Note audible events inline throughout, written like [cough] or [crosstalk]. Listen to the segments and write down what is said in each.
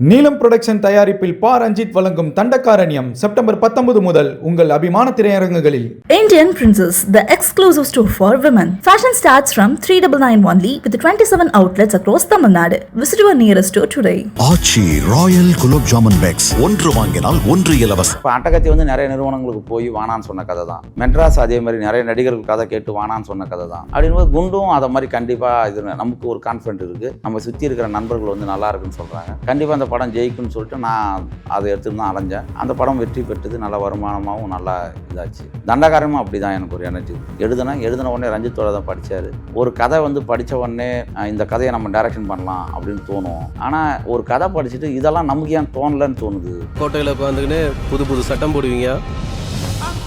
நீலம் புரொடக்ஷன் தயாரிப்பில் பா ரஞ்சித் வழங்கும் தண்டக்காரண்யம் செப்டம்பர் பத்தொன்பது முதல் உங்கள் அபிமான திரையரங்குகளில். Indian Princess, the exclusive store for women. Fashion starts from 3991 only with 27 outlets across Tamil Nadu. Visit your nearest store today. Aachi royal gulab jamun packs ஒன்று வாங்கினால் ஒன்று இலவசம். இப்போ அட்டகத்தி வந்து நிறைய நிறுவனங்களுக்கு போய் வானான்னு சொன்ன கதை தான். மெட்ராஸ் அதே மாதிரி நிறைய நடிகர்கள் கதை கேட்டு வானான்னு சொன்ன கதை தான். அப்படின்போது குண்டும் அதை மாதிரி கண்டிப்பாக இது நமக்கு ஒரு கான்ஃபிடென்ட் இருக்குது நம்ம சுற்றி இருக்கிற நண்பர்கள் வந்து நல்லா இருக்குன்னு சொல்கிறாங்க கண்டிப்பாக அந்த படம் ஜெயிக்கும்னு சொல்லிட்டு நான் அதை எடுத்துட்டு தான் அலைஞ்சேன். அந்த படம் வெற்றி பெற்றது நல்ல வருமானமாகவும் நல்லா இதாச்சு. தண்டகாரமும் அப்படி தான் எனக்கு ஒரு எனர்ஜி எழுதுனேன் எழுதின உடனே ரஞ்சித்தோட தான் படித்தார் ஒரு கதை வந்து படித்த உடனே இந்த கதையை நம்ம டைரக்ஷன் பண்ணலாம் அப்படின்னு தோணும். ஆனால் ஒரு கதை படிச்சுட்டு இதெல்லாம் நமக்கு ஏன் தோணலன்னு தோணுது? கோட்டையில் உட்காந்துக்கின்னு புது புது சட்டம் போடுவீங்க.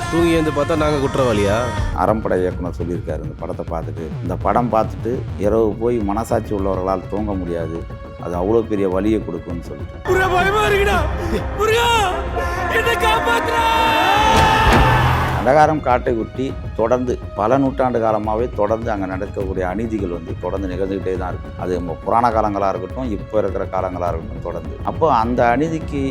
தூங்கி வந்து பார்த்தா நாங்கள் குற்றவாளியா? அறம்படை இயக்குனர் சொல்லியிருக்காரு இந்த படத்தை பார்த்துட்டு. இந்த படம் பார்த்துட்டு இரவு போய் மனசாட்சி உள்ளவர்களால் தூங்க முடியாது. அது அவ்வளோ பெரிய வலியை கொடுக்கும்னு சொல்லிட்டு. அந்தகாரம் காட்டை ஒட்டி தொடர்ந்து பல நூற்றாண்டு காலமாகவே தொடர்ந்து அங்கே நடக்கக்கூடிய அநீதிகள் வந்து தொடர்ந்து நிகழ்ந்துக்கிட்டே தான் இருக்குது அது நம்ம புராண காலங்களாக இருக்கட்டும் இப்போ இருக்கிற காலங்களாக இருக்கட்டும் தொடர்ந்து. அப்போ அந்த அநீதிக்கு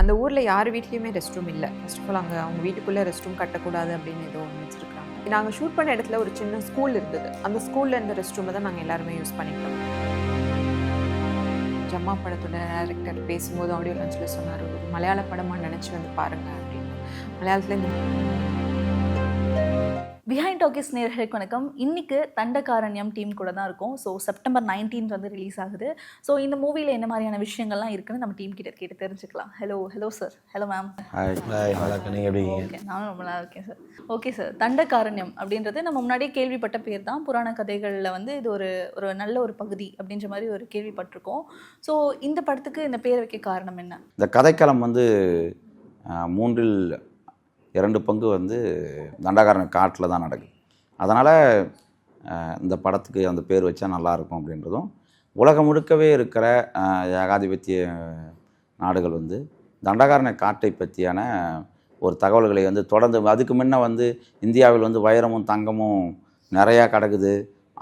அந்த ஊரில் யார் வீட்லேயுமே ரெஸ்ட் ரூம் இல்லை. ஃபர்ஸ்ட் ஆஃப் ஆல் அங்கே அவங்க வீட்டுக்குள்ளே ரெஸ்ட் ரூம் கட்டக்கூடாது அப்படின்னு வச்சுருக்காங்க நாங்கள் ஷூட் பண்ண இடத்துல ஒரு சின்ன ஸ்கூல் இருந்தது. அந்த ஸ்கூலில் இருந்த ரெஸ்ட் ரூமை தான் நாங்கள் எல்லாருமே யூஸ் பண்ணிக்கிட்டோம். ஜம்மா படத்தோட டேரக்டர் பேசும்போது ஆடியோ லான்ச்சில் சொன்னார் ஒரு மலையாள படமாக நினச்சி வந்து பாருங்கள் அப்படின்னு. மலையாளத்தில் இந்த பிஹைண்ட் டாக்கிஸ் நேர்களுக்கு வணக்கம். இன்னைக்கு தண்டகாரண்யம் டீம் கூட தான் இருக்கும். ஸோ செப்டம்பர் 19th வந்து ரிலீஸ் ஆகுது. ஸோ இந்த மூவியில் என்ன மாதிரியான விஷயங்கள்லாம் இருக்குன்னு நம்ம டீம் கிட்ட கேட்டு தெரிஞ்சுக்கலாம். Hello hello sir hello ma'am okay நானும் ரொம்ப நல்லா இருக்கேன் சார் ஓகே சார் தண்டகாரண்யம் அப்படின்றது நம்ம முன்னாடியே கேள்விப்பட்ட பேர் தான். புராண கதைகளில் வந்து இது ஒரு ஒரு நல்ல ஒரு பகுதி அப்படின்ற மாதிரி ஒரு கேள்விப்பட்டிருக்கோம். ஸோ இந்த படத்துக்கு இந்த பேர் வைக்க காரணம் என்ன? இந்த கதைக்களம் வந்து மூன்றில் இரண்டு பங்கு வந்து தண்டகாரன் காட்டில் தான் நடக்குது. அதனால் இந்த படத்துக்கு அந்த பேர் வச்சா நல்லாயிருக்கும் அப்படின்றதும் உலகம் முழுக்கவே இருக்கிற ஏகாதிபத்திய நாடுகள் வந்து தண்டகாரனை காட்டை பற்றியான ஒரு தகவல்களை வந்து தொடர்ந்து அதுக்கு முன்ன வந்து இந்தியாவில் வந்து வைரமும் தங்கமும் நிறையா கிடக்குது.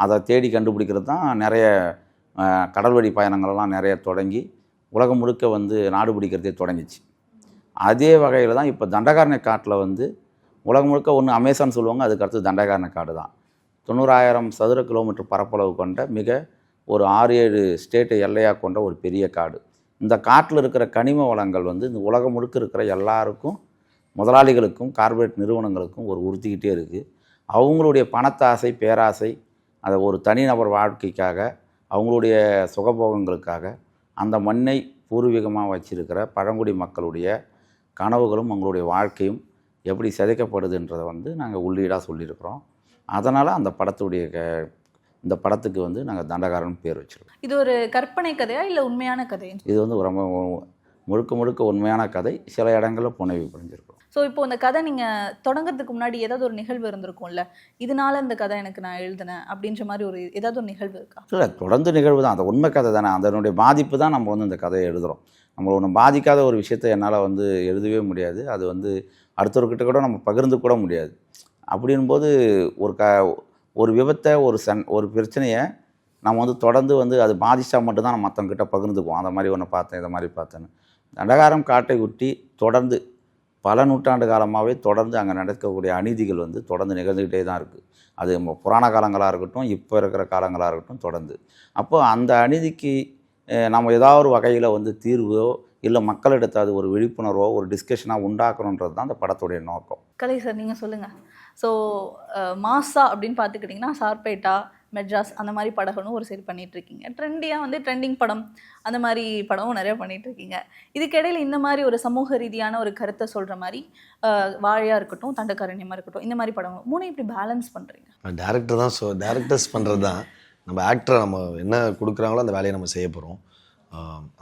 அதை தேடி கண்டுபிடிக்கிறது தான் நிறைய கடல் கடல்வழி பயணங்களெல்லாம் நிறைய தொடங்கி உலகம் முழுக்க வந்து நாடு பிடிக்கிறதே தொடங்கிச்சு. அதே வகையில் தான் இப்போ தண்டகாரணை காட்டில் வந்து உலகம் முழுக்க ஒன்று அமேசான் சொல்லுவாங்க அதுக்கு அடுத்து தண்டகாரணை காடு தான். தொண்ணூறாயிரம் சதுர கிலோமீட்டர் பரப்பளவு கொண்ட மிக ஒரு ஆறு ஏழு ஸ்டேட்டை எல்லையாக கொண்ட ஒரு பெரிய காடு. இந்த காட்டில் இருக்கிற கனிம வளங்கள் வந்து இந்த உலகம் முழுக்க இருக்கிற எல்லாருக்கும் முதலாளிகளுக்கும் கார்ப்பரேட் நிறுவனங்களுக்கும் ஒரு உறுத்திக்கிட்டே இருக்குது அவங்களுடைய பணத்தாசை பேராசை அதை ஒரு தனிநபர் வாழ்க்கைக்காக அவங்களுடைய சுகபோகங்களுக்காக அந்த மண்ணை பூர்வீகமாக வச்சிருக்கிற பழங்குடி மக்களுடைய கனவுகளும் அவங்களுடைய வாழ்க்கையும் எப்படி சிதைக்கப்படுதுன்றதை வந்து நாங்கள் உள்ளீடாக சொல்லியிருக்கிறோம். அதனால் அந்த படத்துடைய க- இந்த படத்துக்கு வந்து நாங்கள் தண்டகாரன் பேர் வச்சுருக்கோம். இது ஒரு கற்பனை கதையா இல்லை உண்மையான கதை இது வந்து ரொம்ப முழுக்க முழுக்க உண்மையான கதை. சில இடங்களில் புனைவு புரிஞ்சிருக்கும். ஸோ இப்போ இந்த கதை நீங்கள் தொடங்குறதுக்கு முன்னாடி ஏதாவது ஒரு நிகழ்வு இருந்திருக்கும்ல? இதனால இந்த கதை எனக்கு நான் எழுதினேன் அப்படின்ற மாதிரி ஒரு ஏதாவது ஒரு நிகழ்வு இருக்கா? இல்லை தொடர்ந்து நிகழ்வு தான். அந்த உண்மை கதை தானே. அதனுடைய பாதிப்பு தான் நம்ம வந்து இந்த கதையை எழுதுகிறோம் நம்மளை ஒன்று பாதிக்காத ஒரு விஷயத்தை என்னால் வந்து எழுதவே முடியாது. அது வந்து அடுத்தவர்கிட்ட கூட நம்ம பகிர்ந்து கூட முடியாது. அப்படின்போது ஒரு க ஒரு விபத்தை ஒரு சன் ஒரு பிரச்சனையை நம்ம வந்து தொடர்ந்து வந்து அது பாதித்தா மட்டும்தான் நம்ம மற்றவங்கிட்ட பகிர்ந்துக்குவோம். அந்த மாதிரி ஒன்று பார்த்தேன் இதை மாதிரி பார்த்தேன்னு. தண்டகாரம் காட்டை ஒட்டி தொடர்ந்து பல நூற்றாண்டு காலமாகவே தொடர்ந்து அங்கே நடக்கக்கூடிய அநீதிகள் வந்து தொடர்ந்து நிகழ்ந்துக்கிட்டே தான் இருக்குது அது நம்ம புராண காலங்களாக இருக்கட்டும் இப்போ இருக்கிற காலங்களாக இருக்கட்டும் தொடர்ந்து. அப்போது அந்த அநீதிக்கு நம்ம ஏதாவது ஒரு வகையில் வந்து தீர்வோ இல்லை மக்களிடத்தை அது ஒரு விழிப்புணர்வோ ஒரு டிஸ்கஷனாக உண்டாக்கணுன்றது தான் அந்த படத்துடைய நோக்கம். கலை சார் நீங்கள் சொல்லுங்கள் ஸோ மாசா அப்படின்னு பார்த்துக்கிட்டிங்கன்னா சார்பேட்டா மெட்ராஸ் அந்த மாதிரி படங்களும் ஒரு சைடு பண்ணிட்டு இருக்கீங்க ட்ரெண்டியாக வந்து ட்ரெண்டிங் படம் அந்த மாதிரி படமும் நிறைய பண்ணிட்டு இருக்கீங்க இதுக்கிடையில் இந்த மாதிரி ஒரு சமூக ரீதியான ஒரு கருத்தை சொல்கிற மாதிரி அஹ், வாழையா இருக்கட்டும் தண்டக்காரண்யமாக இருக்கட்டும் இந்த மாதிரி படம் மூணு இப்படி பேலன்ஸ் பண்ணுறீங்க டேரக்டர் தான் ஸோ டேரக்டர்ஸ் பண்ணுறது தான் நம்ம ஆக்டரை நம்ம என்ன கொடுக்குறாங்களோ அந்த வேலையை நம்ம செய்ய போகிறோம்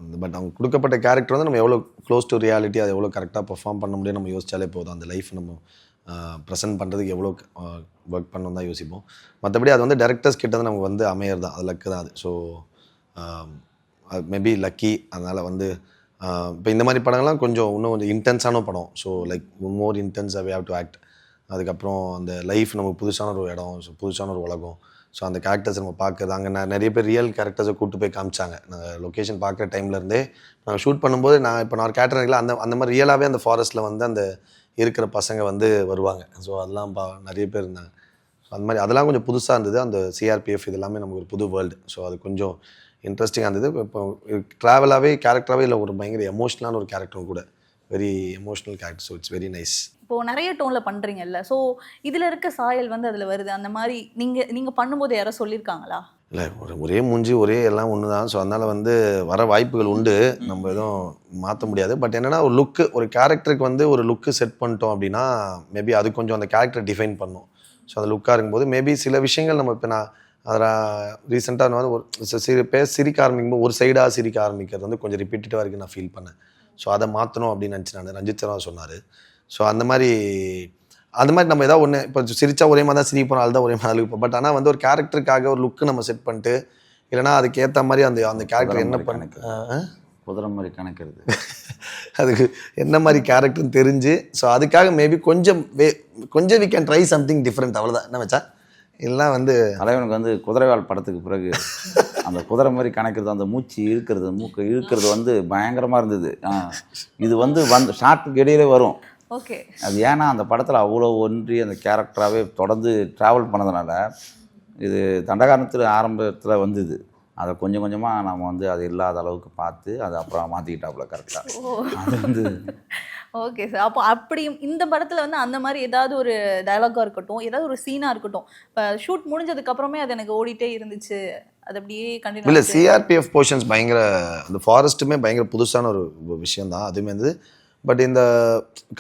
அந்த பட் அவங்க கொடுக்கப்பட்ட கேரக்டர் வந்து நம்ம எவ்வளோ க்ளோஸ் டு ரியாலிட்டி அதை எவ்வளோ கரெக்டாக பர்ஃபார்ம் பண்ண முடியும் நம்ம யோசிச்சாலே போதும். அந்த லைஃப் நம்ம ப்ரெசென்ட் பண்ணுறதுக்கு எவ்வளோ ஒர்க் பண்ணணும் தான் யோசிப்போம். மற்றபடி அது வந்து டேரக்டர்ஸ் கிட்ட தான் நமக்கு வந்து அமையறது தான். அது லக்கு தான் அது. ஸோ மேபி லக்கி அதனால் வந்து இப்போ இந்த மாதிரி படங்கள்லாம் கொஞ்சம் இன்னும் கொஞ்சம் இன்டென்ஸான படம். So like more intense we have to act அதுக்கப்புறம் அந்த லைஃப் நமக்கு புதுசான ஒரு இடம் ஸோ புதுசான ஒரு உலகம். ஸோ அந்த கேரக்டர்ஸ் நம்ம பார்க்குறது அங்கே நிறைய பேர் ரியல் கேரக்டர்ஸை கூட்டு போய் காமிச்சாங்க. நாங்கள் லொக்கேஷன் பார்க்குற டைம்லேருந்தே நாங்கள் ஷூட் பண்ணும்போது நான் இப்போ நான் கேரக்டர் இருக்கல அந்த அந்த மாதிரி ரியலாகவே அந்த ஃபாரஸ்ட்டில் வந்து அந்த இருக்கிற பசங்க வந்து வருவாங்க. ஸோ அதெல்லாம் பா நிறைய பேர் இருந்தாங்க. ஸோ அந்த மாதிரி அதெல்லாம் கொஞ்சம் புதுசாக இருந்தது. அந்த சிஆர்பிஎஃப் இதெல்லாமே நமக்கு ஒரு புது வேர்ல்டு ஸோ அது கொஞ்சம் இன்ட்ரெஸ்டிங்காக இருந்தது. இப்போ ட்ராவலாகவே கேரக்டராகவே இல்லை ஒரு பயங்கர எமோஷ்னலான ஒரு கேரக்டரும் கூட. Very emotional character so it's very nice இப்போ நிறைய டோன்ல பண்றீங்கல்ல. ஸோ இதுல இருக்க சாயல் வந்து அதுல வருது. அந்த மாதிரி நீங்க நீங்க பண்ணும்போது யாரோ சொல்லியிருக்காங்களா இல்லை ஒரு ஒரே மூஞ்சி ஒரே எல்லாம் ஒன்று தான் ஸோ அதனால் வந்து வர வாய்ப்புகள் உண்டு. நம்ம எதுவும் மாற்ற முடியாது. பட் என்னென்னா ஒரு லுக்கு ஒரு கேரக்டருக்கு வந்து ஒரு லுக்கு செட் பண்ணிட்டோம் அப்படின்னா மேபி அது கொஞ்சம் அந்த கேரக்டர் டிஃபைன் பண்ணும். ஸோ அந்த லுக்காக இருக்கும்போது மேபி சில விஷயங்கள் நம்ம இப்போ நான் அதில் ரீசெண்டாக வந்து ஒரு சி- சிரி பேச சிரிக்க ஆரம்பிக்கும்போது ஒரு சைடாக சிரிக்க ஆரம்பிக்கிறது வந்து கொஞ்சம் ரிப்பீட்டடாக இருக்குது நான் ஃபீல் பண்ணேன். ஸோ அதை மாற்றணும் அப்படின்னு நினச்சி நான் ரஞ்சித் சார் சொன்னார். ஸோ அந்த மாதிரி அந்த மாதிரி நம்ம ஏதாவது ஒன்று இப்போ சிரிச்சா ஒரே மாதிரி தான் சிரிப்போம் அதுதான் ஒரே மாதிரி இருப்போம் பட் ஆனால் வந்து ஒரு கேரக்டருக்காக ஒரு லுக்கு நம்ம செட் பண்ணிட்டு இல்லைன்னா அதுக்கு ஏற்ற மாதிரி அந்த அந்த கேரக்டர் என்ன பண்ண. குதிரை மாதிரி கணக்கிறது. [laughs] அதுக்கு என்ன மாதிரி கேரக்டர்னு தெரிஞ்சு ஸோ அதுக்காக மேபி கொஞ்சம் வே கொஞ்சம் we can try something different அவ்வளோதான் என்ன வச்சா இல்லைனா வந்து தலைவனுக்கு வந்து குதிரைவால் படத்துக்கு பிறகு அந்த குதிரை மாதிரி கணக்கிறது அந்த மூச்சு இழுக்கிறது மூக்கு இழுக்கிறது வந்து பயங்கரமாக இருந்தது. இது வந்து வந்து ஷார்ட்டுக்கு இடையிலே வரும். ஓகே. அது ஏன்னா அந்த படத்தில் அவ்வளோ ஒன்றி அந்த கேரக்டராகவே தொடர்ந்து ட்ராவல் பண்ணதுனால இது தண்டகாரணத்தில் ஆரம்பத்தில் வந்தது. அதை கொஞ்சம் கொஞ்சமாக நம்ம வந்து அது இல்லாத அளவுக்கு பார்த்து அதை அப்புறம் மாற்றிக்கிட்டாப்புல கரெக்டாக அது வந்து ஓகே சார். அப்போ அப்படி இந்த படத்துல வந்து அந்த மாதிரி ஏதாவது ஒரு டயலாகா இருக்கட்டும் ஏதாவது ஒரு சீனா இருக்கட்டும் இப்போ ஷூட் முடிஞ்சதுக்கு அப்புறமே அது எனக்கு ஓடிட்டே இருந்துச்சு. அது அப்படியே இல்லை கண்டினியூ சிஆர்பிஎஃப் போர்ஷன்ஸ் பயங்கர அந்த ஃபாரஸ்ட்டுமே பயங்கர புதுசான ஒரு விஷயம் தான் அதுவுமே வந்து பட் இந்த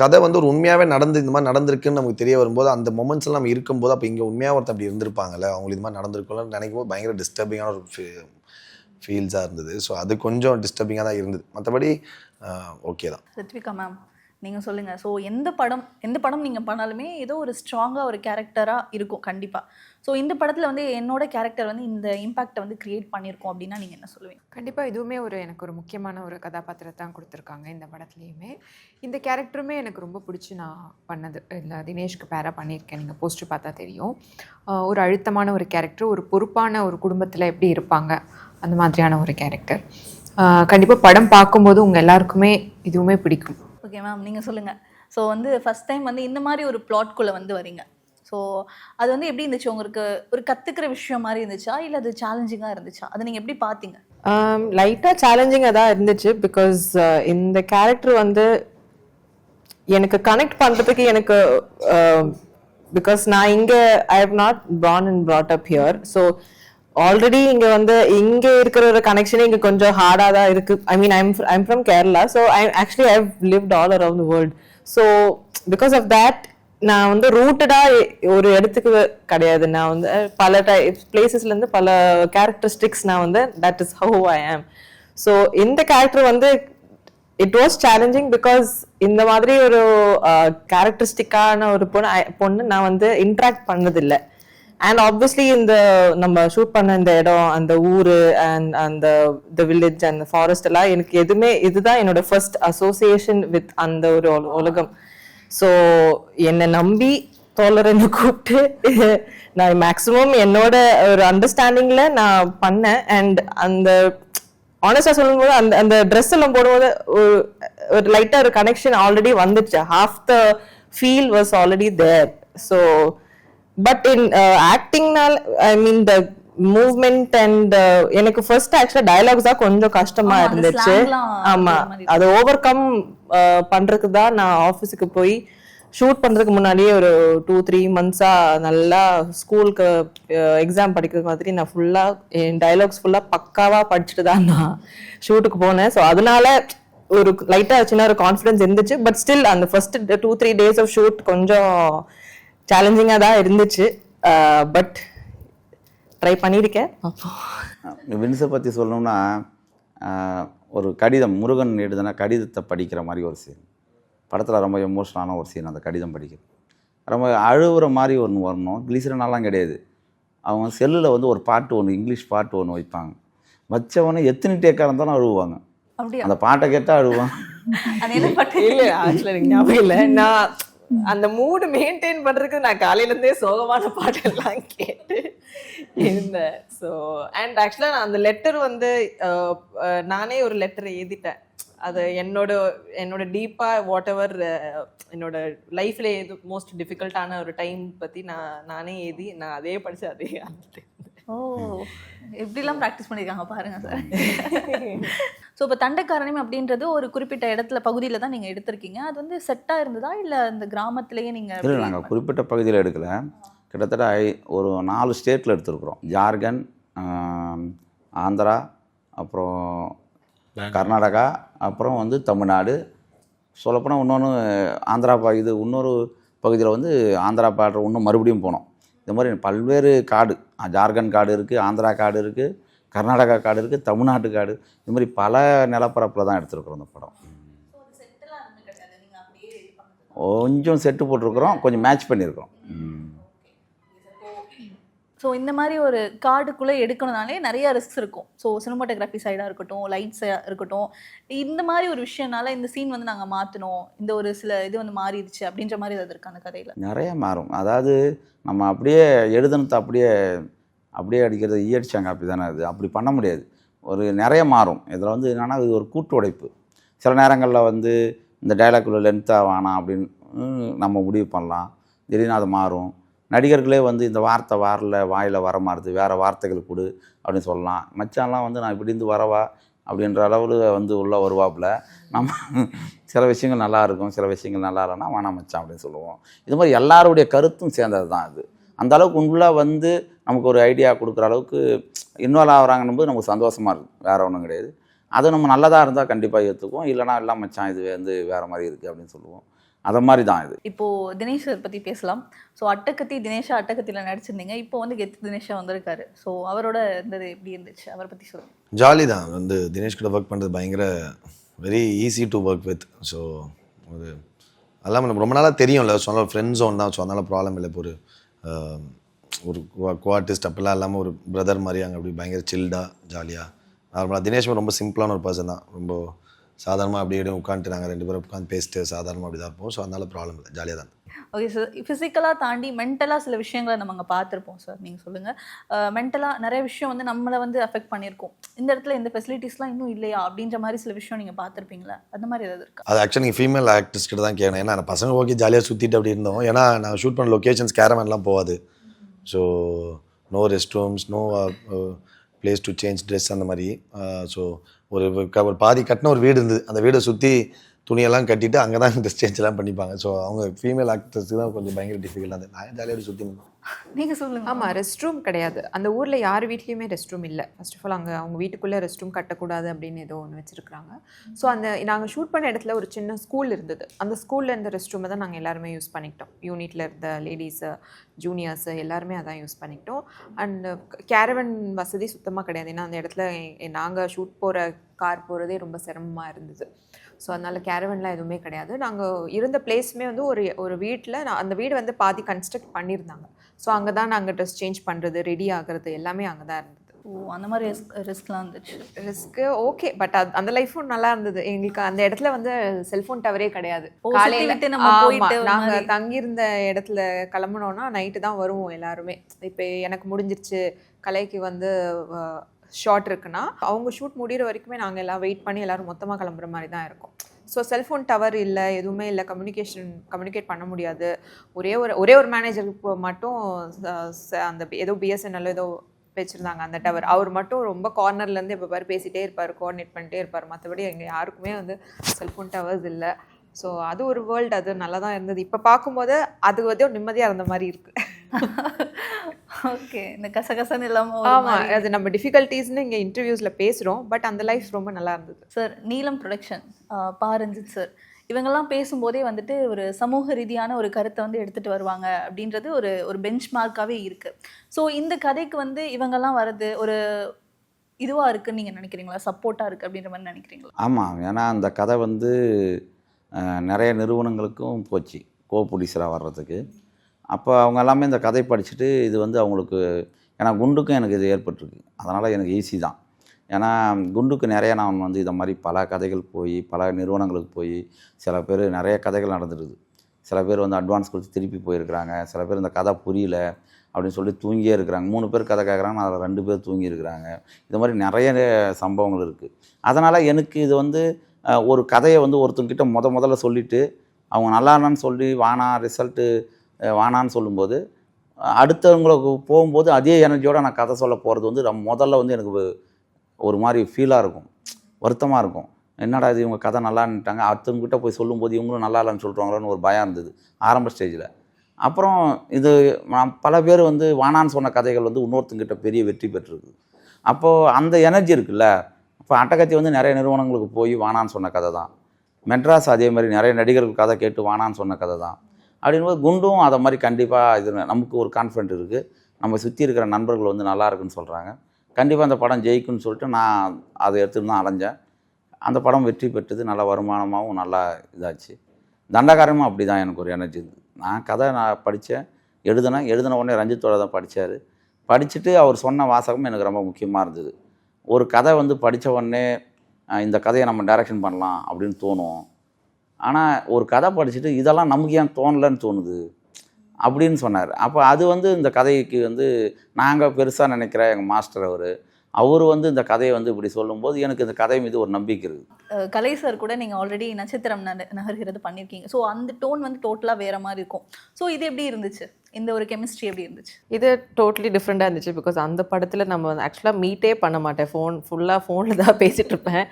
கதை வந்து ஒரு உண்மையாகவே நடந்து இந்த மாதிரி நடந்திருக்குன்னு நமக்கு தெரிய வரும்போது அந்த மொமெண்ட்ஸ்லாம் நம்ம இருக்கும்போது அப்போ இங்கே உண்மையாக ஒருத்தர் அப்படி இருந்திருப்பாங்கல்ல? அவங்களுக்கு இது மாதிரி நடந்திருக்கும்ல நினைக்கும் போது பயங்கர டிஸ்டர்பிங்கான ஒரு ஃபீல்ஸாக இருந்தது. ஸோ அது கொஞ்சம் டிஸ்டர்பிங்காக தான் இருந்தது. மற்றபடி ஓகே தான். ரித்விகா மேம் நீங்கள் சொல்லுங்கள் ஸோ எந்த படம் எந்த படம் நீங்கள் பண்ணாலுமே ஏதோ ஒரு ஸ்ட்ராங்காக ஒரு கேரக்டராக இருக்கும் கண்டிப்பாக ஸோ இந்த படத்தில் வந்து என்னோட கேரக்டர் வந்து இந்த இம்பாக்டை வந்து க்ரியேட் பண்ணியிருக்கோம் அப்படின்னா நீங்கள் என்ன சொல்லுவீங்க? கண்டிப்பாக இதுவுமே ஒரு எனக்கு ஒரு முக்கியமான ஒரு கதாபாத்திரத்தை தான் கொடுத்துருக்காங்க இந்த படத்துலையுமே. இந்த கேரக்டருமே எனக்கு ரொம்ப பிடிச்சி நான் பண்ணது. இல்லை தினேஷ்க்கு பேராக பண்ணியிருக்கேன். நீங்கள் போஸ்ட்டு பார்த்தா தெரியும். ஒரு அழுத்தமான ஒரு கேரக்டர் ஒரு பொறுப்பான ஒரு குடும்பத்தில் எப்படி இருப்பாங்க அந்த மாதிரியான ஒரு கேரக்டர் கண்டிப்பாக படம் பார்க்கும்போது உங்கள் எல்லாருக்குமே இதுவுமே பிடிக்கும். ஓகே மேம் நீங்கள் சொல்லுங்கள் ஸோ வந்து ஃபஸ்ட் டைம் வந்து இந்த மாதிரி ஒரு பிளாட்குள்ளே வந்து வரீங்க ஸோ அது வந்து எப்படி இருந்துச்சு? உங்களுக்கு ஒரு கற்றுக்கிற விஷயம் மாதிரி இருந்துச்சா? இல்லை அது சேலஞ்சிங்காக இருந்துச்சா? அதை நீங்கள் எப்படி பார்த்தீங்க லைட்டாக சேலஞ்சிங்காக தான் இருந்துச்சு. பிகாஸ் uh, இந்த கேரக்டர் வந்து எனக்கு கனெக்ட் பண்ணுறதுக்கு எனக்கு uh, பிகாஸ் நான் இங்கே I have not born and brought up here so already இங்கே வந்து இங்கே இருக்கிற ஒரு கனெக்ஷனே இங்கே கொஞ்சம் ஹார்டாக தான் இருக்கு. I mean I'm I'm from Kerala so I actually I lived all around world so because of that நான் வந்து ரூட்டடாக ஒரு இடத்துக்கு கிடையாது. நான் வந்து பல டை பிளேசஸ்லேருந்து பல கேரக்டரிஸ்டிக்ஸ் நான் வந்து that is how I am so இந்த கேரக்டர் வந்து இட் வாஸ் சேலஞ்சிங் பிகாஸ் இந்த மாதிரி ஒரு கேரக்டரிஸ்டிக்கான ஒரு பொண்ணு பொண்ணு நான் வந்து இன்ட்ராக்ட் பண்ணதில்லை. அண்ட் ஆப்வியஸ்லி இந்த நம்ம ஷூட் பண்ண இந்த இடம் அந்த ஊர் அண்ட் அந்த த வில்லேஜ் அந்த ஃபாரஸ்ட் எல்லாம் எனக்கு எதுவுமே இதுதான் என்னோட ஃபர்ஸ்ட் அசோசியேஷன் வித் அந்த ஒரு உலகம். ஸோ என்னை நம்பி தோழர் கூப்பிட்டு நான் மேக்ஸிமம் என்னோட ஒரு அண்டர்ஸ்டாண்டிங்கில் நான் பண்ணேன். அண்ட் அந்த ஆனஸ்டாக சொல்லும்போது அந்த அந்த ட்ரெஸ் எல்லாம் போடும்போது ஒரு ஒரு லைட்டாக ஒரு கனெக்ஷன் ஆல்ரெடி வந்துச்சு. Half the feel was already there so but in ஆக்டிங்னால் I mean the movement and எனக்கு ஃபர்ஸ்ட் ஆக்சுவலாக டயலாக்ஸ் தான் கொஞ்சம் கஷ்டமா இருந்துச்சு. ஆமா அதை ஓவர் கம் பண்றதுக்கு தான் நான் ஆஃபீஸுக்கு போய் ஷூட் பண்றதுக்கு முன்னாடியே ஒரு டூ த்ரீ மந்த்ஸா நல்லா ஸ்கூலுக்கு எக்ஸாம் படிக்கிற மாதிரி நான் ஃபுல்லா என் டயலாக்ஸ் ஃபுல்லா பக்காவா படிச்சுட்டு தான் நான் ஷூட்டுக்கு போனேன். ஸோ அதனால ஒரு லைட்டா சின்ன ஒரு கான்ஃபிடன்ஸ் இருந்துச்சு. பட் ஸ்டில் அந்த first two three days of shoot கொஞ்சம் சேலஞ்சிங்காக தான் இருந்துச்சு. பட் ட்ரை பண்ணியிருக்கேன். அப்போ. வின்ஸை பற்றி சொல்லணும்னா ஒரு கடிதம் முருகன் எழுதின கடிதத்தை படிக்கிற மாதிரி ஒரு சீன் படத்தில் ரொம்ப எமோஷனலான ஒரு சீன் அந்த கடிதம் படிக்கிறது. ரொம்ப அழுகுற மாதிரி ஒன்று வரணும். கிளிசரனாலாம் கிடையாது. அவங்க செல்லில் வந்து ஒரு பாட்டு ஒன்று இங்கிலீஷ் பாட்டு ஒன்று வைப்பாங்க. வச்சவொன்னே எத்தனை டேக்காக இருந்தாலும் அழுவாங்க அப்படியா? அந்த பாட்டை கேட்டால் அழுவாங்க. அது என்ன பட்டு? இல்ல ஞாபகம் இல்லை. நான் அந்த மூடு மெயின்டைன் பண்றதுக்கு நான் காலையில இருந்தே சோகமான பாட்டெல்லாம் கேட்டு இருந்தேன். ஸோ அண்ட் ஆக்சுவலாக நான் அந்த லெட்டர் வந்து அஹ், நானே ஒரு லெட்டர் எழுதிட்டேன். அது என்னோட என்னோட டீப்பாக வாட் எவர் என்னோட லைஃப்ல எது மோஸ்ட் டிஃபிகல்ட்டான ஒரு டைம் பற்றி நான் நானே எழுதி நான் அதே படித்து அதே அழுதுட்டேன். ஓ எப்படிலாம் ப்ராக்டிஸ் பண்ணியிருக்காங்க பாருங்க சார் ஸோ இப்போ தண்டக்காரணியம் அப்படின்றது ஒரு குறிப்பிட்ட இடத்துல பகுதியில் தான் நீங்கள் எடுத்திருக்கீங்க. அது வந்து செட்டாக இருந்ததா இல்லை அந்த கிராமத்திலேயே நீங்கள் இல்லை நாங்கள் குறிப்பிட்ட பகுதியில் எடுக்கல. கிட்டத்தட்ட ஐ- ஒரு நாலு ஸ்டேட்டில் எடுத்திருக்கிறோம். ஜார்க்கண்ட் ஆந்திரா அப்புறம் கர்நாடகா அப்புறம் வந்து தமிழ்நாடு. சொல்லப்போனால் இன்னொன்று ஆந்திரா ப இது இன்னொரு பகுதியில் வந்து ஆந்திரா பாடுற இன்னும் மறுபடியும் போனோம். இந்த மாதிரி பல்வேறு காடு ஜார்க்கண்ட் காடு இருக்குது ஆந்திரா காடு இருக்குது கர்நாடகா காடு இருக்குது தமிழ்நாட்டு காடு இது மாதிரி பல நிலப்பரப்பில் தான் எடுத்திருக்கிறோம் இந்த படம். கொஞ்சம் செட்டு போட்டிருக்கிறோம் கொஞ்சம் மேட்ச் பண்ணியிருக்கிறோம். ம். ஸோ இந்த மாதிரி ஒரு காடுக்குள்ளே எடுக்கணுனாலே நிறைய ரிஸ்க் இருக்கும். ஸோ சினிமாட்டோகிராஃபி சைடாக இருக்கட்டும் லைட்ஸாக இருக்கட்டும் இந்த மாதிரி ஒரு விஷயம்னால இந்த சீன் வந்து நாங்கள் மாற்றணும் இந்த ஒரு சில இது வந்து மாறிடுச்சு அப்படின்ற மாதிரி ஏதாவது இருக்கு அந்த கதையில்? நிறைய மாறும். அதாவது நம்ம அப்படியே எழுதுனத்தை அப்படியே அப்படியே அடிக்கிறது ஈயடிச்சாங்க அப்படி தானே அது. அப்படி பண்ண முடியாது. ஒரு நிறைய மாறும். இதில் வந்து என்னென்னா இது ஒரு கூட்டு உடைப்பு. சில நேரங்களில் வந்து இந்த டைலாக்குள்ள லென்த்தாக வேணாம் அப்படின்னு நம்ம முடிவு பண்ணலாம். திடீர்னு அது மாறும். நடிகர்களே வந்து இந்த வார்த்தை வரல வாயில் வர மாறுது வேறு வார்த்தைகள் கொடு அப்படின்னு சொல்லலாம். மச்சான்லாம் வந்து நான் இப்படி இருந்து வரவா அப்படின்ற அளவில் வந்து உள்ளே வருவாப்புல. நம்ம சில விஷயங்கள் நல்லா இருக்கும் சில விஷயங்கள் நல்லா இல்லைன்னா வேணாம் மச்சான் அப்படின்னு சொல்லுவோம். இது மாதிரி எல்லாருடைய கருத்தும் சேர்ந்தது தான் அது. அந்த அளவுக்கு உள்ளே வந்து நமக்கு ஒரு ஐடியா கொடுக்குற அளவுக்கு இன்வால்வ் ஆகுறாங்கன்னு நமக்கு சந்தோஷமாக இருக்கும். வேறு ஒன்றும் கிடையாது. அது நம்ம நல்லதாக இருந்தால் கண்டிப்பாக ஏற்றுக்குவோம் இல்லைனா எல்லாம் மச்சான் இது வந்து வேறு மாதிரி இருக்குது அப்படின்னு சொல்லுவோம். அதை மாதிரி தான் இது. இப்போ தினேஷ் பற்றி பேசலாம். ஸோ அட்டகத்தி தினேஷா அட்டகத்தியில் நடிச்சிருந்தீங்க. இப்போ வந்து கெத்து தினேஷா வந்திருக்காரு. ஸோ அவரோட இருந்தது எப்படி இருந்துச்சு? அவரை பற்றி சொல்லுங்க. ஜாலி தான். வந்து தினேஷ் கூட ஒர்க் பண்ணுறது பயங்கர very easy to work with so ஒரு எல்லாம் நம்ம ரொம்ப நாளாக தெரியும்ல. சொன்ன ஃப்ரெண்ட் ஜோன் தான். ஸோ அதனால ப்ராப்ளம் இல்லை. இப்போ ஒரு ஒரு குவார்டிஸ்ட் அப்படிலாம் இல்லாமல் ஒரு பிரதர் மாதிரி அங்கே அப்படி பயங்கர சில்டாக ஜாலியாக நார்மலாக தினேஷ் ரொம்ப சிம்பிளான ஒரு பர்சன் தான். ரொம்ப சாதாரணமாக அப்படியே உட்காந்துட்டு நாங்கள் ரெண்டு பேரும் உட்காந்து பேசிட்டு சாதாரணமாக அப்படி தான் இருப்போம். ஸோ அதனால ப்ராப்ளம் இல்லை. ஜாலியாக தான் ஓகே சார் ஃபிசிக்கலாக தாண்டி மென்டலாக சில விஷயங்களை நம்ம அங்கே பார்த்துருப்போம் சார் நீங்கள் சொல்லுங்கள் மென்டலாக நிறைய விஷயம் வந்து நம்மளை வந்து அஃபெக்ட் பண்ணியிருக்கோம். இந்த இடத்துல இந்த ஃபெசிலிட்டிஸ்லாம் இன்னும் இல்லையா? அப்படின்ற மாதிரி சில விஷயம் நீங்கள் பார்த்துருப்பீங்களா? அந்த மாதிரி ஏதாவது இருக்கா? அது ஆக்சுவலி நீங்கள் ஃபீமேல் ஆக்டர்ஸ் கிட்ட தான் கேட்கணும் ஏன்னா பசங்க ஓகே ஜாலியாக சுற்றிட்டு அப்படி இருந்தோம். ஏன்னா நான் ஷூட் பண்ண லொக்கேஷன்ஸ் கேரமேன்லாம் போகாது. So no rest rooms no place to change dress அந்த மாதிரி. ஸோ ஒரு க- ஒரு பாதி கட்டின ஒரு வீடு இருந்தது. அந்த வீடை சுற்றி துணியெல்லாம் கட்டிட்டு அங்கே தான் ட்ரெஸ் சேஞ்செலாம் பண்ணிப்பாங்க. ஸோ அவங்க ஃபீமேல் ஆக்டர்ஸ்க்கு தான் கொஞ்சம் பயங்கர டிஃபிகல்ட்டாக இருந்தது. நான் ஜாலியாக சுற்றி இருந்தோம் நீங்கள் சொல்லுங்கள் ஆமாம் ரெஸ்ட் ரூம் கிடையாது. அந்த ஊரில் யார் வீட்லேயுமே ரெஸ்ட் ரூம் இல்லை. ஃபர்ஸ்ட் ஆஃப் ஆல் அங்கே அவங்க வீட்டுக்குள்ளே ரெஸ்ட் ரூம் கட்டக்கூடாது அப்படின்னு ஏதோ ஒன்று வச்சுருக்காங்க ஸோ அந்த நாங்கள் ஷூட் பண்ண இடத்துல ஒரு சின்ன ஸ்கூல் இருந்தது. அந்த ஸ்கூலில் இருந்த ரெஸ்ட் ரூமை தான் நாங்கள் எல்லாருமே யூஸ் பண்ணிக்கிட்டோம். யூனிட்டில் இருந்த லேடிஸு ஜூனியர்ஸு எல்லாருமே அதான் யூஸ் பண்ணிக்கிட்டோம். அண்ட் கேரவன் வசதி சுத்தமாக கிடையாது. ஏன்னா அந்த இடத்துல நாங்கள் ஷூட் போகிற கார் போகிறதே ரொம்ப சிரமமாக இருந்தது. ஸோ அதனால் கேரவன்லாம் எதுவுமே கிடையாது. நாங்கள் இருந்த பிளேஸுமே வந்து ஒரு ஒரு வீட்டில் அந்த வீடு வந்து பாதி கன்ஸ்ட்ரக்ட் பண்ணியிருந்தாங்க. ஸோ அங்கே தான் நாங்கள் ட்ரெஸ் சேஞ்ச் பண்ணுறது ரெடி ஆகுறது எல்லாமே அங்கே தான் இருந்தது. ஓ அந்த மாதிரி ரிஸ்க் ரிஸ்க்லாம் இருந்துச்சு. ரிஸ்க்கு ஓகே பட் அது அந்த லைஃப்பும் நல்லா இருந்தது. எங்களுக்கு அந்த இடத்துல வந்து செல்ஃபோன் டவரே கிடையாது. காலையில விட்டு நம்ம ஆமா, போயிட்டு ஒரு நாங்க மாதிரி. தங்கியிருந்த இடத்துல கிளம்புனோம்னா நைட்டு தான் வருவோம் எல்லாருமே. இப்போ எனக்கு முடிஞ்சிருச்சு. கலைக்கு வந்து ஷார்ட் இருக்குன்னா அவங்க ஷூட் முடிகிற வரைக்குமே நாங்கள் எல்லாம் வெயிட் பண்ணி எல்லாரும் மொத்தமாக கிளம்புற மாதிரி தான் இருக்கும். ஸோ செல்ஃபோன் டவர் இல்லை எதுவுமே இல்லை கம்யூனிகேஷன் கம்யூனிகேட் பண்ண முடியாது. ஒரே ஒரு ஒரே ஒரு மேனேஜருக்கு மட்டும் அந்த ஏதோ பிஎஸ்என்எல் ஏதோ வச்சுருந்தாங்க அந்த டவர் அவர் மட்டும் ரொம்ப கார்னர்லேருந்து எப்போ பாரு பேசிகிட்டே இருப்பார் கோஆர்டினேட் பண்ணிட்டே இருப்பார். மற்றபடி எங்கே யாருக்குமே வந்து செல்ஃபோன் டவர்ஸ் இல்லை. ஸோ அது ஒரு வேர்ல்டு அது நல்லா தான் இருந்தது. இப்போ பார்க்கும்போது அது வந்து ஒரு நிம்மதியாக இருந்த மாதிரி இருக்கு. ஓகே இந்த கசகசன்னு இல்லாமல் ஆமாம் அது நம்ம டிஃபிகல்ட்டிஸ்னு இங்கே இன்டர்வியூஸில் பேசுகிறோம் பட் அந்த லைஃப் ரொம்ப நல்லா இருந்தது. சார் நீலம் ப்ரொடக்ஷன் பாரஞ்சித் சார் இவங்கெல்லாம் பேசும்போதே வந்துட்டு ஒரு சமூக ரீதியான ஒரு கருத்தை வந்து எடுத்துகிட்டு வருவாங்க அப்படின்றது ஒரு ஒரு பெஞ்ச் மார்க்காகவே இருக்குது ஸோ இந்த கதைக்கு வந்து இவங்கெல்லாம் வர்றது ஒரு இதுவாக இருக்குன்னு நீங்கள் நினைக்கிறீங்களா? சப்போர்ட்டாக இருக்குது அப்படின்ற மாதிரி நினைக்கிறீங்களா? ஆமாம் ஏன்னா அந்த கதை வந்து நிறைய நிறுவனங்களுக்கும் போச்சு கோ ப்ரொடியூசராக வர்றதுக்கு. அப்போ அவங்க எல்லாமே இந்த கதை படிச்சுட்டு இது வந்து அவங்களுக்கு ஏன்னா குண்டுக்கும் எனக்கு இது ஏற்பட்டிருக்கு. அதனால் எனக்கு ஈஸி தான். ஏன்னா குண்டுக்கு நிறைய நான் வந்து இதை மாதிரி பல கதைகள் போய் பல நிறுவனங்களுக்கு போய் சில பேர் நிறைய கதைகள் நடந்துடுது சில பேர் வந்து அட்வான்ஸ் கொடுத்து திருப்பி போயிருக்கிறாங்க. சில பேர் இந்த கதை புரியல அப்படின்னு சொல்லி தூங்கியே இருக்கிறாங்க. மூணு பேர் கதை கேட்குறாங்க அதில் ரெண்டு பேர் தூங்கியிருக்கிறாங்க இது மாதிரி நிறைய சம்பவங்கள் இருக்குது அதனால் எனக்கு இது வந்து ஒரு கதையை வந்து ஒருத்தங்கிட்ட முத முதல்ல சொல்லிவிட்டு அவங்க நல்லா இல்லைன்னு சொல்லி வானா ரிசல்ட்டு வானான்னு சொல்லும்போது அடுத்தவங்களுக்கு போகும்போது அதே எனர்ஜியோடு நான் கதை சொல்ல போகிறது வந்து ரொம்ப முதல்ல வந்து எனக்கு ஒரு- மாதிரி ஃபீலாக இருக்கும். வருத்தமாக இருக்கும். என்னடா இது இவங்க கதை நல்லான்ட்டாங்க அடுத்தவங்ககிட்ட போய் சொல்லும்போது இவங்களும் நல்லா இல்லைன்னு சொல்கிறாங்களோன்னு ஒரு பயம் இருந்தது ஆரம்ப ஸ்டேஜில் அப்புறம் இது நான் பல பேர் வந்து வானான்னு சொன்ன கதைகள் வந்து இன்னொருத்தங்கிட்ட பெரிய வெற்றி பெற்றிருக்கு. அப்போது அந்த எனர்ஜி இருக்குல்ல இப்போ அட்டகத்தி வந்து நிறைய நிறுவனங்களுக்கு போய் வானான்னு சொன்ன கதை தான். மெட்ராஸ் அதே மாதிரி நிறைய நடிகர்கள் கதை கேட்டு வானான்னு சொன்ன கதை தான். அப்படின்போது குண்டும் அதை மாதிரி கண்டிப்பாக இது நமக்கு ஒரு கான்ஃபிடென்ட் இருக்குது நம்ம சுற்றி இருக்கிற நண்பர்கள் வந்து நல்லா இருக்குன்னு சொல்கிறாங்க கண்டிப்பாக அந்த படம் ஜெயிக்கும்னு சொல்லிட்டு நான் அதை எடுத்துட்டு தான் அலைஞ்சேன். அந்த படம் வெற்றி பெற்றது நல்ல வருமானமாகவும் நல்லா இதாச்சு. தண்டகாரமும் அப்படி தான் எனக்கு ஒரு எனர்ஜி நான் கதை நான் படித்தேன் எழுதினேன். எழுதின உடனே ரஞ்சித்தோட தான் படித்தார் படிச்சுட்டு அவர் சொன்ன வாசகம் எனக்கு ரொம்ப முக்கியமாக இருந்தது. ஒரு கதை வந்து படித்த உடனே இந்த கதையை நம்ம டைரக்ஷன் பண்ணலாம் அப்படின்னு தோணும். ஆனால் ஒரு கதை படிச்சுட்டு இதெல்லாம் நமக்கு ஏன் தோணலைன்னு தோணுது? அப்படின்னு சொன்னார். அப்போ அது வந்து இந்த கதைக்கு வந்து நாங்கள் பெருசாக நினைக்கிற எங்கள் மாஸ்டர் அவர் அவர் வந்து இந்த கதையை வந்து இப்படி சொல்லும்போது எனக்கு இந்த கதை மீது ஒரு நம்பிக்கை இருக்குது. கலை சார் கூட நீங்கள் ஆல்ரெடி நட்சத்திரம் நட- நகர்கிறது பண்ணியிருக்கீங்க ஸோ அந்த டோன் வந்து டோட்டலாக வேற மாதிரி இருக்கும். ஸோ இது எப்படி இருந்துச்சு? இந்த ஒரு கெமிஸ்ட்ரி எப்படி இருந்துச்சு? இது டோட்டலி டிஃப்ரெண்ட்டாக இருந்துச்சு பிகாஸ் அந்த படத்தில் நம்ம ஆக்சுவலாக மீட்டே பண்ண மாட்டேன். ஃபோன் ஃபுல்லாக ஃபோனில் தான் [laughs] பேசிகிட்டு இருப்பேன்.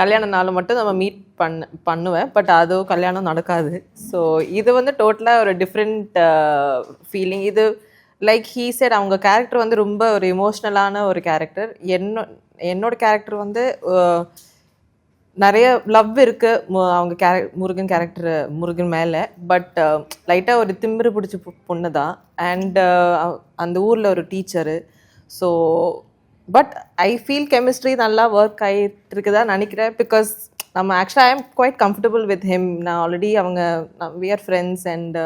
கல்யாண நாள் மட்டும் நம்ம மீட் பண்ண பண்ணுவேன். பட் அதுவும் கல்யாணம் நடக்காது. ஸோ இது வந்து டோட்டலாக ஒரு டிஃப்ரெண்ட் ஃபீலிங் இது லைக் ஹீ செட் அவங்க கேரக்டர் வந்து ரொம்ப ஒரு எமோஷ்னலான ஒரு கேரக்டர் என்ன என்னோட கேரக்டர் வந்து நிறைய லவ் இருக்குது அவங்க கேர முருகன் கேரக்டர் முருகன் மேலே. பட் லைட்டாக ஒரு திமிரு பிடிச்ச பொண்ணு தான் அண்டு அந்த ஊரில் ஒரு teacher so but I feel chemistry நல்லா ஒர்க் ஆகிட்டு இருக்குதா நினைக்கிறேன் பிகாஸ் நம்ம ஆக்சுவலாக I am quite comfortable with him நான் ஆல்ரெடி அவங்க வி ஆர் ஃப்ரெண்ட்ஸ் அண்ட்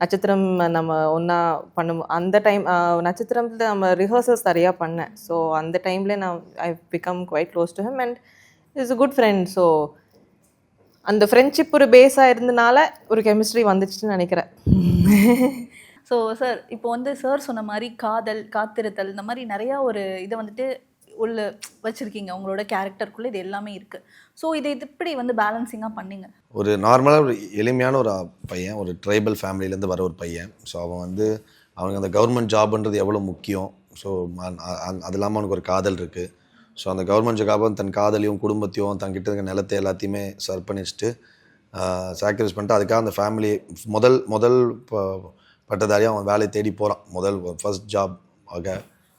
நட்சத்திரம் நம்ம ஒன்றா பண்ணும் அந்த டைம் uh, நட்சத்திரத்தில் நம்ம ரிஹர்சல்ஸ் நிறையா பண்ணேன். ஸோ அந்த டைமில் நான் I become quite close to him and is good friend so அந்த ஃப்ரெண்ட்ஷிப் ஒரு பேஸாக இருந்தனால ஒரு கெமிஸ்ட்ரி வந்துச்சுன்னு நினைக்கிறேன். [laughs] ஸோ சார் இப்போ வந்து சார் சொன்ன மாதிரி காதல் காத்திருத்தல் இந்த மாதிரி நிறையா ஒரு இதை வந்துட்டு உள்ள வச்சுருக்கீங்க. உங்களோட கேரக்டருக்குள்ளே இது எல்லாமே இருக்குது ஸோ இதை இது எப்படி வந்து பேலன்சிங்காக பண்ணீங்க? ஒரு நார்மலாக ஒரு எளிமையான ஒரு பையன் ஒரு ட்ரைபல் ஃபேமிலியிலேருந்து வர ஒரு பையன். ஸோ அவன் வந்து அவனுக்கு அந்த கவர்மெண்ட் ஜாப்ன்றது எவ்வளோ முக்கியம்? ஸோ அது இல்லாமல் அவனுக்கு ஒரு காதல் இருக்குது ஸோ அந்த கவர்மெண்ட் ஜாபும் தன் காதலையும் குடும்பத்தையும் தன்கிட்ட இருக்க நிலத்தை எல்லாத்தையுமே சர்ப்பணிச்சுட்டு சாக்ரிஃபைஸ் பண்ணிட்டு அதுக்காக அந்த ஃபேமிலி முதல் முதல் இப்போ பட்டதாரியாக அவன் வேலையை தேடி போகிறான் முதல் ஃபர்ஸ்ட் ஜாப் ஆக.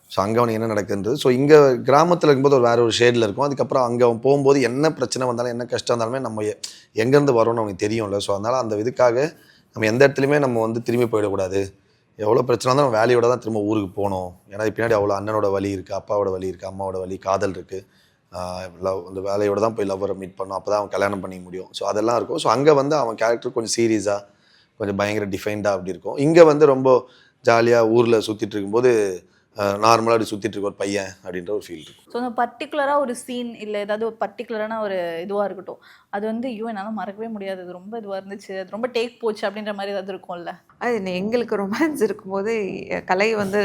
ஸோ அங்கே அவனுக்கு என்ன நடக்குன்றது ஸோ இங்கே கிராமத்தில் இருக்கும்போது ஒரு வேறு ஒரு ஷேடில் இருக்கும். அதுக்கப்புறம் அங்கே அவன் போகும்போது என்ன பிரச்சனை வந்தாலும் என்ன கஷ்டம் இருந்தாலுமே நம்ம எங்கேருந்து வரோம்னு அவனுக்கு தெரியும்ல. ஸோ அதனால் அந்த இதுக்காக நம்ம எந்த இடத்துலையுமே நம்ம வந்து திரும்பி போயிடக்கூடாது. எவ்வளோ பிரச்சனை இருந்தாலும் நம்ம வேலையோட தான் திரும்ப ஊருக்கு போகணும். ஏன்னா பின்னாடி அவ்வளோ அண்ணனோட வழி இருக்குது அப்பாவோட வழி இருக்குது அம்மாவோட வழி காதல் இருக்குது லவ் அந்த வேலையோட தான் போய் லவ்வரை மீட் பண்ணணும். அப்போ தான் அவன் கல்யாணம் பண்ணிக்க முடியும். ஸோ அதெல்லாம் இருக்கும். ஸோ அங்கே வந்து அவன் கேரக்டர் கொஞ்சம் சீரியஸாக கொஞ்சம் பயங்கர டிஃபைன்டாக அப்படி இருக்கும். இங்கே வந்து ரொம்ப ஜாலியாக ஊரில் சுற்றிட்டு இருக்கும்போது நார்மலாக அப்படி சுற்றிட்டு இருக்க ஒரு பையன் அப்படின்ற ஒரு ஃபீல் இருக்கும். ஸோ அந்த பர்டிகுலராக ஒரு சீன் இல்லை ஏதாவது ஒரு பர்டிகுலரான ஒரு இதுவாக இருக்கட்டும். அது வந்து ஐயோ என்னால் மறக்கவே முடியாது. அது ரொம்ப இதுவாக இருந்துச்சு. அது ரொம்ப டேக் போச்சு அப்படின்ற மாதிரி ஏதாவது இருக்கும்ல? அது எங்களுக்கு ரொமான்ஸ் இருக்கும்போது கலை வந்து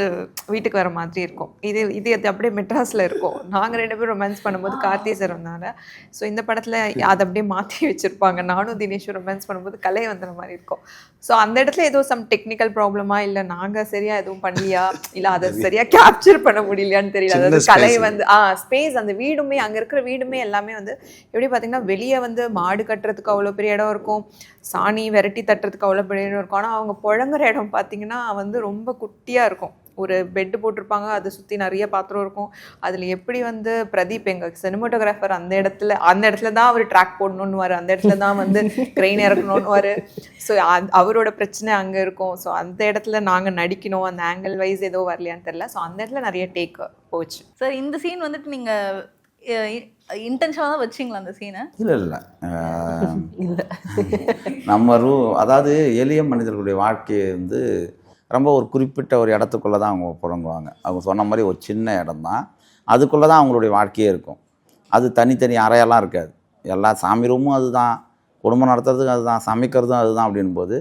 வீட்டுக்கு வர மாதிரி இருக்கும். இது இது அது அப்படியே மெட்ராஸில் இருக்கும். நாங்கள் ரெண்டு பேரும் ரொமான்ஸ் பண்ணும்போது கார்த்தி சார் வந்தாங்க. ஸோ இந்த படத்தில் அதை அப்படியே மாற்றி வச்சுருப்பாங்க. நானும் தினேஷும் ரொமான்ஸ் பண்ணும்போது கலை வந்த மாதிரி இருக்கும். ஸோ அந்த இடத்துல ஏதோ சம் டெக்னிக்கல் ப்ராப்ளமா இல்லை நாங்கள் சரியாக எதுவும் பண்ணலையா? இல்லை அதை சரியாக கேப்சர் பண்ண முடியலையான்னு தெரியல. அதாவது கலை. வந்து ஆ ஸ்பேஸ் அந்த வீடுமே அங்கே இருக்கிற வீடுமே எல்லாமே வந்து எப்படி பார்த்தீங்கன்னா வெளியே வந்து மாடு கட்டுறதுக்கு அவ்வளோ பெரிய இடம் இருக்கும். சாணி விரட்டி தட்டுறதுக்கு அவ்வளோ பெரிய இடம் இருக்கும். ஆனால் அவங்க புழங்குற இடம் பார்த்தீங்கன்னா வந்து ரொம்ப குட்டியாக இருக்கும். ஒரு பெட்டு போட்டிருப்பாங்க அதை சுற்றி நிறைய பாத்திரம் இருக்கும். அதில் எப்படி வந்து பிரதீப் எங்கள் சினிமோட்டோகிராஃபர் அந்த இடத்துல அந்த இடத்துல தான் அவர் ட்ராக் போடணுன்னுவார் அந்த இடத்துல தான் வந்து க்ரெயின் இறக்கணுன்னுவார் ஸோ அவரோட பிரச்சனை அங்கே இருக்கும். ஸோ அந்த இடத்துல நாங்கள் நடிக்கணும். அந்த ஆங்கிள் வைஸ் ஏதோ வரலையான்னு தெரில ஸோ அந்த இடத்துல நிறைய டேக் போச்சு. சார் இந்த சீன் வந்துட்டு நீங்கள் இன்டென்ஷனாக தான் வச்சிங்களா அந்த சீனை இல்லை இல்லை நம்ம ரூ அதாவது எளிய மனிதர்களுடைய வாழ்க்கையை வந்து ரொம்ப ஒரு குறிப்பிட்ட ஒரு இடத்துக்குள்ளே தான் அவங்க புழங்குவாங்க. அவங்க சொன்ன மாதிரி ஒரு சின்ன இடம் தான் அதுக்குள்ளே தான் அவங்களுடைய வாழ்க்கையே இருக்கும். அது தனித்தனி அறையெல்லாம் இருக்காது. எல்லா சாமி ரூமும் அதுதான். குடும்பம் நடத்துறதுக்கும் அதுதான். சமைக்கிறதும் அதுதான் அப்படின்போது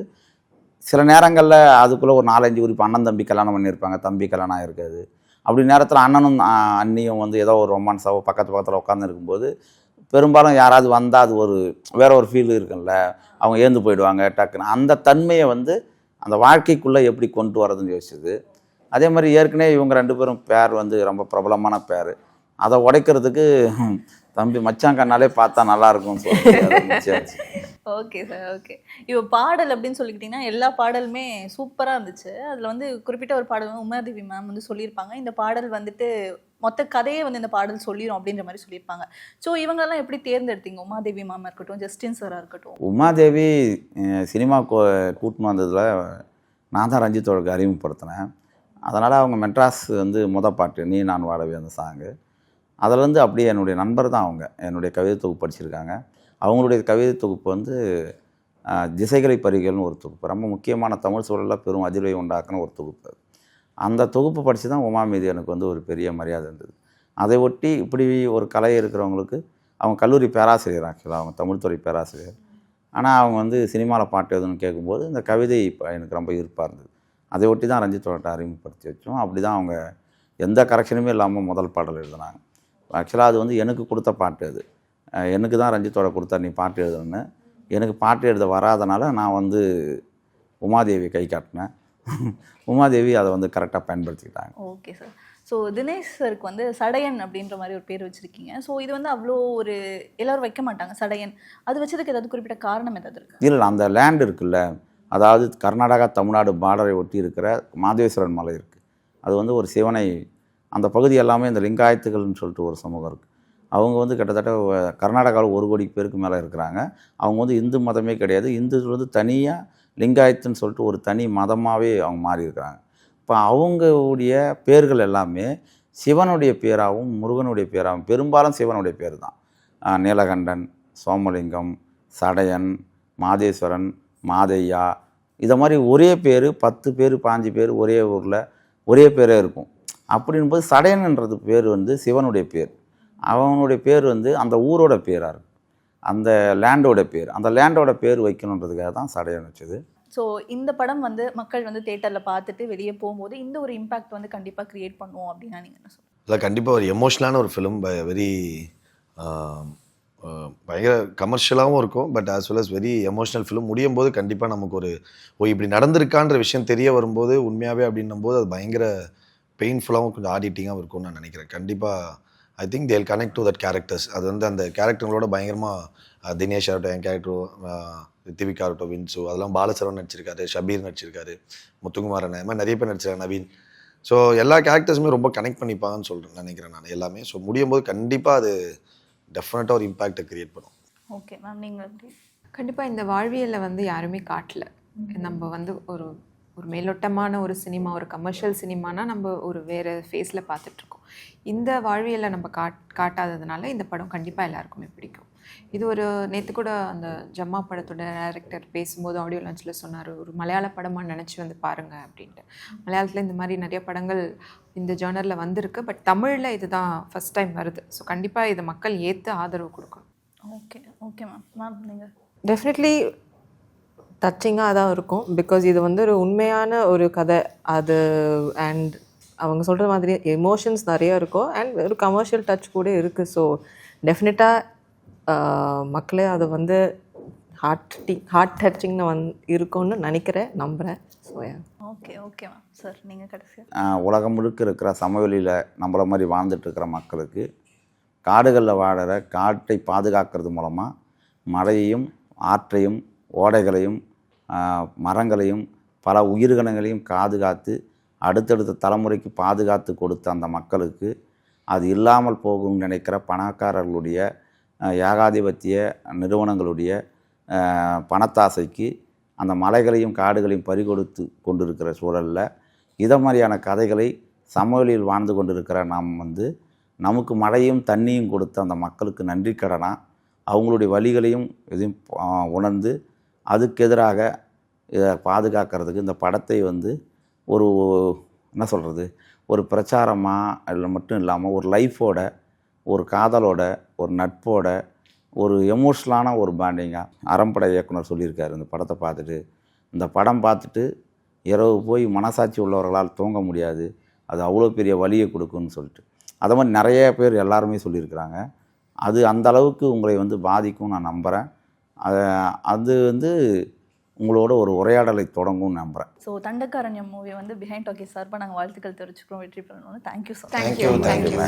சில நேரங்களில் அதுக்குள்ளே ஒரு நாலஞ்சு உறுப்பு அண்ணன் தம்பி கல்யாணம் பண்ணியிருப்பாங்க. தம்பி கல்யாணம் இருக்காது அப்படி நேரத்தில் அண்ணனும் அண்ணியும் வந்து ஏதோ ஒரு ரொமான்ஸாவோ பக்கத்து பக்கத்தில் உட்காந்து இருக்கும்போது பெரும்பாலும் யாராவது வந்தால் அது ஒரு வேற ஒரு ஃபீல் இருக்குல்ல அவங்க ஏந்து போயிடுவாங்க டக்குன்னு. அந்த தன்மையை வந்து அந்த வாழ்க்கைக்குள்ளே எப்படி கொண்டு வரதுன்னு யோசிச்சது. அதே மாதிரி ஏற்கனவே இவங்க ரெண்டு பேரும் பேர் வந்து ரொம்ப பிரபலமான பேர். அதை உடைக்கிறதுக்கு தம்பி மச்சான் கண்ணாலே பார்த்தா நல்லாயிருக்கும்னு சொல்லி ஓகே சார் ஓகே. இப்போ பாடல் அப்படின்னு சொல்லிக்கிட்டிங்கன்னா எல்லா பாடலுமே சூப்பராக இருந்துச்சு. அதில் வந்து குறிப்பிட்ட ஒரு பாடல் உமாதேவி மேம் வந்து சொல்லியிருப்பாங்க. இந்த பாடல் வந்துட்டு மொத்த கதையே வந்து இந்த பாடல் சொல்லிடும் அப்படின்ற மாதிரி சொல்லியிருப்பாங்க. ஸோ இவங்கெல்லாம் எப்படி தேர்ந்தெடுத்தீங்க? உமாதேவி மேம் இருக்கட்டும் ஜஸ்டின் சாராக இருக்கட்டும். உமாதேவி சினிமா கோ கூட்டின்னு வந்ததில் நான் தான் ரஞ்சித்தோளுக்கு அறிமுகப்படுத்தினேன். அதனால் அவங்க மெட்ராஸ் வந்து முத பாட்டு நீ நான் வாழவே அந்த சாங்கு அதில் வந்து அப்படியே என்னுடைய நண்பர் தான் அவங்க. என்னுடைய கவிதை தொகுப்பு படிச்சிருக்காங்க. அவங்களுடைய கவிதை தொகுப்பு வந்து திசைகளை பறிகள்னு ஒரு தொகுப்பு. ரொம்ப முக்கியமான தமிழ் சூழலில் பெரும் அதிர்வை உண்டாக்குன ஒரு தொகுப்பு அது. அந்த தொகுப்பு படித்து தான் உமா மீது எனக்கு வந்து ஒரு பெரிய மரியாதை இருந்தது. அதை ஒட்டி இப்படி ஒரு கலை இருக்கிறவங்களுக்கு அவங்க கல்லூரி பேராசிரியர் ஆக்சுவலாக அவங்க தமிழ்துறை பேராசிரியர். ஆனால் அவங்க வந்து சினிமாவில் பாட்டு எதுன்னு கேட்கும்போது இந்த கவிதை இப்போ எனக்கு ரொம்ப ஈர்ப்பாக இருந்தது. அதை ஒட்டி தான் ரஞ்சித்தோட்ட அறிமுகப்படுத்தி வச்சோம். அப்படி தான் அவங்க எந்த கரெக்ஷனுமே இல்லாமல் முதல் பாடல் எழுதினாங்க. ஆக்சுவலாக அது வந்து எனக்கு கொடுத்த பாட்டு அது. எனக்கு தான் ரஞ்சித்தோட கொடுத்தா நீ பாட்டு எழுதணும்னு எனக்கு பாட்டு எழுத வராதனால நான் வந்து உமாதேவி கை காட்டினேன். [laughs] உமாதேவி அதை வந்து கரெக்டாக பயன்படுத்திக்கிட்டாங்க. Okay sir. ஸோ தினேஷ் சருக்கு வந்து சடையன் அப்படின்ற மாதிரி ஒரு பேர் வச்சுருக்கீங்க. ஸோ இது வந்து அவ்வளோ ஒரு எல்லாரும் வைக்க மாட்டாங்க சடையன். அது வச்சதுக்கு ஏதாவது குறிப்பிட்ட காரணம் ஏதாவது இருக்கு? இல்லை அந்த லேண்ட் இருக்குல்ல அதாவது கர்நாடகா தமிழ்நாடு பார்டரை ஒட்டி இருக்கிற மாதேஸ்வரன் மலை இருக்குது அது வந்து ஒரு சிவனை அந்த பகுதி எல்லாமே இந்த லிங்காயத்துகள்னு சொல்லிட்டு ஒரு சமூகம் இருக்குது அவங்க வந்து கிட்டத்தட்ட கர்நாடகாவில் ஒரு கோடி பேருக்கு மேலே இருக்கிறாங்க. அவங்க வந்து இந்து மதமே கிடையாது. இந்து வந்து தனியாக லிங்காயத்துன்னு சொல்லிட்டு ஒரு தனி மதமாகவே அவங்க மாறி இருக்கிறாங்க. இப்போ அவங்களுடைய பேர்கள் எல்லாமே சிவனுடைய பேராகவும் முருகனுடைய பேராகவும் பெரும்பாலும் சிவனுடைய பேர் தான். நீலகண்டன் சோமலிங்கம் சடையன் மாதேஸ்வரன் மாதையா இதை மாதிரி ஒரே பேர் பத்து பேர் பாஞ்சு பேர் ஒரே ஊரில் ஒரே பேரே இருக்கும். அப்படின்போது சடையன்ன்றது பேர் வந்து சிவனுடைய பேர். அவனுடைய பேர் வந்து அந்த ஊரோட பேராக இருக்கும். அந்த லேண்டோட பேர். அந்த லேண்டோட பேர் வைக்கணுன்றதுக்காக தான் சடையன் வச்சது ஸோ இந்த படம் வந்து மக்கள் வந்து தேட்டரில் பார்த்துட்டு வெளியே போகும்போது இந்த ஒரு இம்பாக்ட் வந்து கண்டிப்பாக கிரியேட் பண்ணுவோம் அப்படின்னா நீங்கள் என்ன சொல்லுங்கள் இல்லை கண்டிப்பாக ஒரு எமோஷ்னலான ஒரு ஃபிலிம் வெரி பயங்கர கமர்ஷியலாகவும் இருக்கும். But as well as very emotional film முடியும் போது கண்டிப்பாக நமக்கு ஒரு ஓ இப்படி நடந்திருக்கான்ற விஷயம் தெரிய வரும்போது உண்மையாகவே அப்படின்னும் போது அது பயங்கர பெயின்ஃபுல்லாகவும் கொஞ்சம் ஆடிட்டிங்காக இருக்கும்னு நான் நினைக்கிறேன். கண்டிப்பாக I think they'll connect to that characters அது வந்து அந்த கேரக்டருங்களோட பயங்கரமாக தினேஷ் ஆகட்டும் என் கேரக்டர் ரித்திவிகா ஆகட்டும் வின்சு அதெல்லாம் பாலசரவன் நடிச்சிருக்காரு ஷபீர் நடிச்சிருக்காரு முத்துக்குமாரன் அது மாதிரி நிறைய பேர் நடிச்சிருக்காங்க நவீன். ஸோ எல்லா கேரக்டர்ஸுமே ரொம்ப கனெக்ட் பண்ணிப்பாங்கன்னு சொல்கிறேன் நினைக்கிறேன் நான் எல்லாமே. ஸோ முடியும் போது கண்டிப்பாக அது டெஃபினட்டாக ஒரு இம்பாக்டை கிரியேட் பண்ணும். ஓகே மேம் நீங்கள் கண்டிப்பாக இந்த வாழ்வியலை வந்து யாருமே காட்டல. நம்ம வந்து ஒரு ஒரு மேலோட்டமான ஒரு சினிமா ஒரு கமர்ஷியல் சினிமானா நம்ம ஒரு வேறு ஃபேஸில் பார்த்துட்ருக்கோம். இந்த வாழ்வியலை நம்ம காட் காட்டாததுனால இந்த படம் கண்டிப்பாக எல்லாருக்குமே பிடிக்கும். இது ஒரு நேற்று கூட அந்த ஜம்மா படத்தோட டைரக்டர் பேசும்போது ஆடியோ லான்ச்சில் சொன்னார் ஒரு மலையாள படமாக நினச்சி வந்து பாருங்கள் அப்படின்ட்டு. மலையாளத்தில் இந்த மாதிரி நிறைய படங்கள் இந்த ஜேர்னலில் வந்திருக்கு பட் தமிழில் இதுதான் ஃபஸ்ட் டைம் வருது. ஸோ கண்டிப்பாக இதை மக்கள் ஏற்று ஆதரவு கொடுக்கணும். ஓகே ஓகே மேம் மேம் நீங்கள் டெஃபினெட்லி டச்சிங்காக தான் இருக்கும். பிகாஸ் இது வந்து ஒரு உண்மையான ஒரு கதை. அது அண்ட் அவங்க சொல்கிற மாதிரி எமோஷன்ஸ் நிறைய இருக்கும். அண்ட் ஒரு கமர்ஷியல் டச் கூட இருக்குது ஸோ டெஃபினட்டாக மக்களே அதை வந்து ஹார்ட் ஹார்ட் டச்சிங்னு வந் இருக்கும்னு நினைக்கிறேன். நம்புகிறேன் so okay okay ma'am sir நீங்கள் கடைசியாக உலகம் முழுக்க இருக்கிற சமவெளியில் நம்மள மாதிரி வாழ்ந்துட்டு இருக்கிற மக்களுக்கு காடுகளில் வாழற காட்டை பாதுகாக்கிறது மூலமாக மழையையும் ஆற்றையும் ஓடைகளையும் மரங்களையும் பல உயிர்கணங்களையும் பாதுகாத்து அடுத்தடுத்த தலைமுறைக்கு பாதுகாத்து கொடுத்த அந்த மக்களுக்கு அது இல்லாமல் போகும்னு நினைக்கிற பணக்காரர்களுடைய ஏகாதிபத்திய நிறுவனங்களுடைய பணத்தாசைக்கு அந்த மலைகளையும் காடுகளையும் பறிகொடுத்து கொண்டிருக்கிற சூழலில் இதை மாதிரியான கதைகளை சமவெளியில் வாழ்ந்து கொண்டிருக்கிற நாம் வந்து நமக்கு மழையும் தண்ணியும் கொடுத்த அந்த மக்களுக்கு நன்றி கடனாக அவங்களுடைய வழிகளையும் இதையும் உணர்ந்து அதுக்கு எதிராக இதை பாதுகாக்கிறதுக்கு இந்த படத்தை வந்து ஒரு என்ன சொல்கிறது ஒரு பிரச்சாரமாக இல்லை மட்டும் இல்லாமல் ஒரு லைஃபோட ஒரு காதலோட ஒரு நட்போட ஒரு எமோஷ்னலான ஒரு பாண்டிங்காக அறம்படை இயக்குனர் சொல்லியிருக்காரு. இந்த படத்தை பார்த்துட்டு இந்த படம் பார்த்துட்டு இரவு போய் மனசாட்சி உள்ளவர்களால் தூங்க முடியாது. அது அவ்வளோ பெரிய வலியை கொடுக்குன்னு சொல்லிட்டு. அதை மாதிரி நிறைய பேர் எல்லாருமே சொல்லியிருக்கிறாங்க. அது அந்த அளவுக்கு உங்களை வந்து பாதிக்கும் நான் நம்புகிறேன் அது அது வந்து உங்களோட ஒரு உரையாடலை தொடங்கும்னு நம்புகிறேன் ஸோ தண்டக்காரண்யம் மூவி வந்து பிஹைண்ட் டாக்கி சார்பாக நாங்கள் வாழ்த்துக்கள் தெரிவிச்சுக்கிறோம் வெற்றி பெறணும்னு. Thank you so thank you Thank you, thank you.